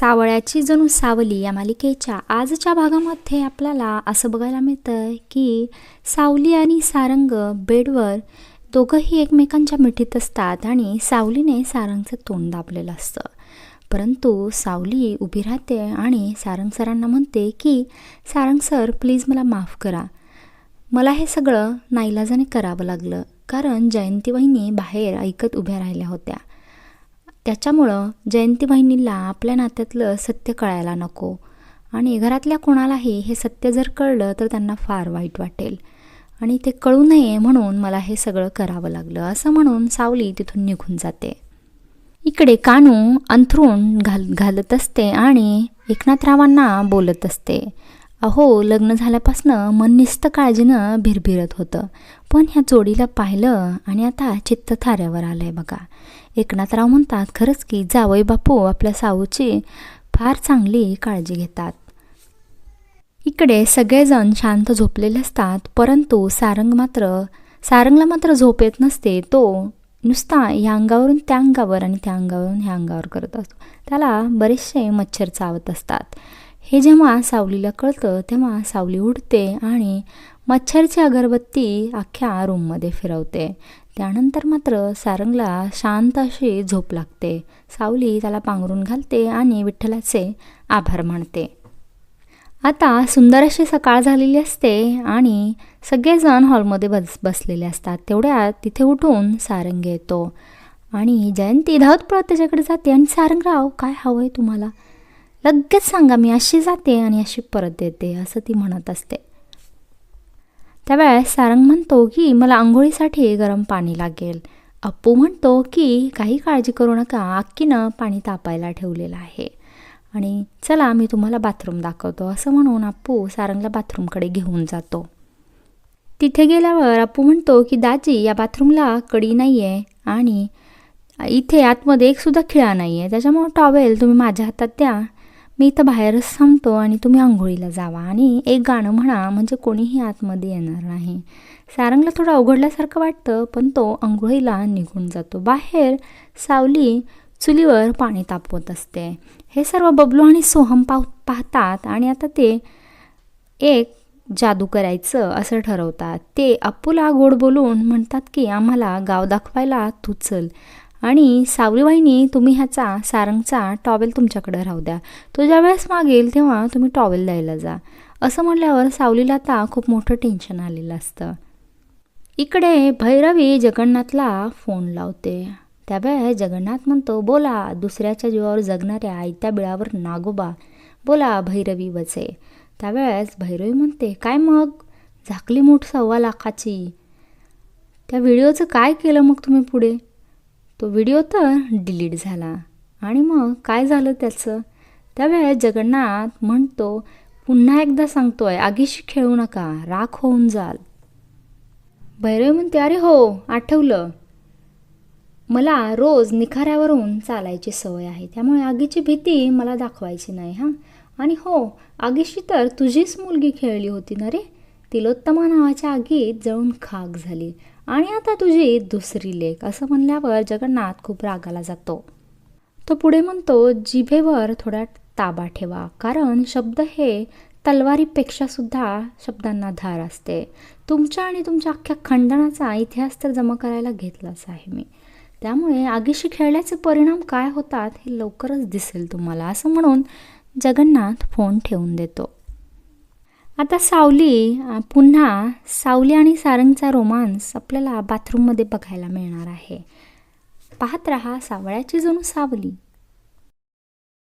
सावळ्याची जणू सावली या मालिकेच्या आजच्या भागामध्ये आपल्याला असं बघायला मिळतं की सावली आणि सारंग बेडवर दोघंही एकमेकांच्या मिठीत असतात आणि सावलीने सारंगचं तोंड दाबलेलं असतं. परंतु सावली उभी राहते आणि सारंग सरांना म्हणते की सारंग सर प्लीज मला माफ करा. मला हे सगळं नाईलाजाने करावं लागलं. कारण जयंती वहिनी बाहेर ऐकत उभ्या राहिल्या होत्या. त्याच्यामुळं जयंती बहिणीला आपल्या नात्यातलं सत्य कळायला नको. आणि घरातल्या कोणालाही हे सत्य जर कळलं तर त्यांना फार वाईट वाटेल. आणि ते कळू नये म्हणून मला हे सगळं करावं लागलं असं म्हणून सावली तिथून निघून जाते. इकडे कानू अंथरूण घाल घालत असते आणि एकनाथरावांना बोलत असते. अहो लग्न झाल्यापासनं मन निस्त काळजीनं भिरभिरत होतं. पण ह्या जोडीला पाहिलं आणि आता चित्त थाऱ्यावर आलं आहे बघा. एकनाथराव म्हणतात खरंच की जावई बापू आपल्या साऊची फार चांगली काळजी घेतात. इकडे सगळेजण शांत झोपलेले असतात परंतु सारंग मात्र सारंगला मात्र झोप येत नसते. तो नुसता या अंगावरून त्या अंगावर आणि त्या अंगावरून ह्या अंगावर करत असतो. त्याला बरेचसे मच्छर चावत असतात. हे जेव्हा सावलीला कळतं तेव्हा सावली उडते आणि मच्छरची अगरबत्ती अख्ख्या रूममध्ये फिरवते. त्यानंतर मात्र सारंगला शांत अशी झोप लागते. सावली त्याला पांघरून घालते आणि विठ्ठलाचे आभार मानते. आता सुंदर अशी सकाळ झालेली असते आणि सगळेजण हॉलमध्ये बस बसलेले असतात. तेवढ्यात तिथे उठून सारंग येतो. आणि जयंती धावत पळत त्याच्याकडे जाते. आणि सारंगराव काय हवं आहे तुम्हाला? लगेच सांगा मी अशी जाते आणि अशी परत येते असं ती म्हणत असते. त्यावेळेस सारंग म्हणतो की मला आंघोळीसाठी गरम पाणी लागेल. अप्पू म्हणतो की काही काळजी करू नका अक्कीनं पाणी तापायला ठेवलेलं आहे. आणि चला मी तुम्हाला बाथरूम दाखवतो असं म्हणून अप्पू सारंगला बाथरूमकडे घेऊन जातो. तिथे गेल्यावर अप्पू म्हणतो की दाजी या बाथरूमला कडी नाही आहे आणि इथे आतमध्ये एकसुद्धा खिळा नाही आहे त्याच्यामुळं टॉवेल तुम्ही माझ्या हातात द्या. मी इथं बाहेरच थांबतो आणि तुम्ही आंघोळीला जावा. आणि एक गाणं म्हणा म्हणजे कोणीही आतमध्ये येणार नाही. सारंगला थोडं अवघडल्यासारखं वाटतं पण तो आंघोळीला निघून जातो. बाहेर सावली चुलीवर पाणी तापवत असते. हे सर्व बबलू आणि सोहम पाह पाहतात आणि आता ते एक जादू करायचं असं ठरवतात. ते अप्पूला गोड बोलून म्हणतात की आम्हाला गाव दाखवायला तू चल. आणि सावली वाहिनी तुम्ही ह्याचा सारंगचा टॉवेल तुमच्याकडे राहू द्या. तो ज्या वेळेस मागेल तेव्हा तुम्ही टॉवेल द्यायला जा. असं म्हटल्यावर सावलीला आता खूप मोठं टेन्शन आलेलं असतं. इकडे भैरवी जगन्नाथला फोन लावते. त्यावेळेस जगन्नाथ म्हणतो बोला दुसऱ्याच्या जीवावर जगणाऱ्या आयत्या बिळावर नागोबा. बोला भैरवी वचे त्यावेळेस भैरवी म्हणते काय मग? झाकली मूठ सव्वा लाखाची. त्या व्हिडिओचं काय केलं मग तुम्ही पुढे? तो व्हिडिओ तर डिलीट झाला. आणि मग काय झालं त्याचं? त्यावेळेस जगन्नाथ म्हणतो पुन्हा एकदा सांगतोय आगीशी खेळू नका राख होऊन जाल. भैरव म्हणते अरे हो आठवलं. मला रोज निखाऱ्यावरून चालायची सवय आहे. त्यामुळे आगीची भीती मला दाखवायची नाही हां? आणि हो आगीशी तर तुझीच मुलगी खेळली होती ना रे? तिलोत्तमा नावाच्या आगीत जळून खाक झाली. आणि आता तुझी दुसरी लेख. असं म्हणल्यावर जगन्नाथ खूप रागाला जातो. तो पुढे म्हणतो जिभेवर थोडा ताबा ठेवा. कारण शब्द हे तलवारीपेक्षा सुद्धा शब्दांना धार असते. तुमच्या आणि तुमच्या अख्ख्या खंडणाचा इतिहास तर जमा करायला घेतलाच आहे मी. त्यामुळे आगीशी खेळल्याचे परिणाम काय होतात हे लवकरच दिसेल तुम्हाला. असं म्हणून जगन्नाथ फोन ठेवून देतो. आता सावली पुन्हा सावली आणि सारंगचा रोमांस आपल्याला बाथरूममध्ये बघायला मिळणार आहे. पाहत रहा सावळ्याची जणू सावली.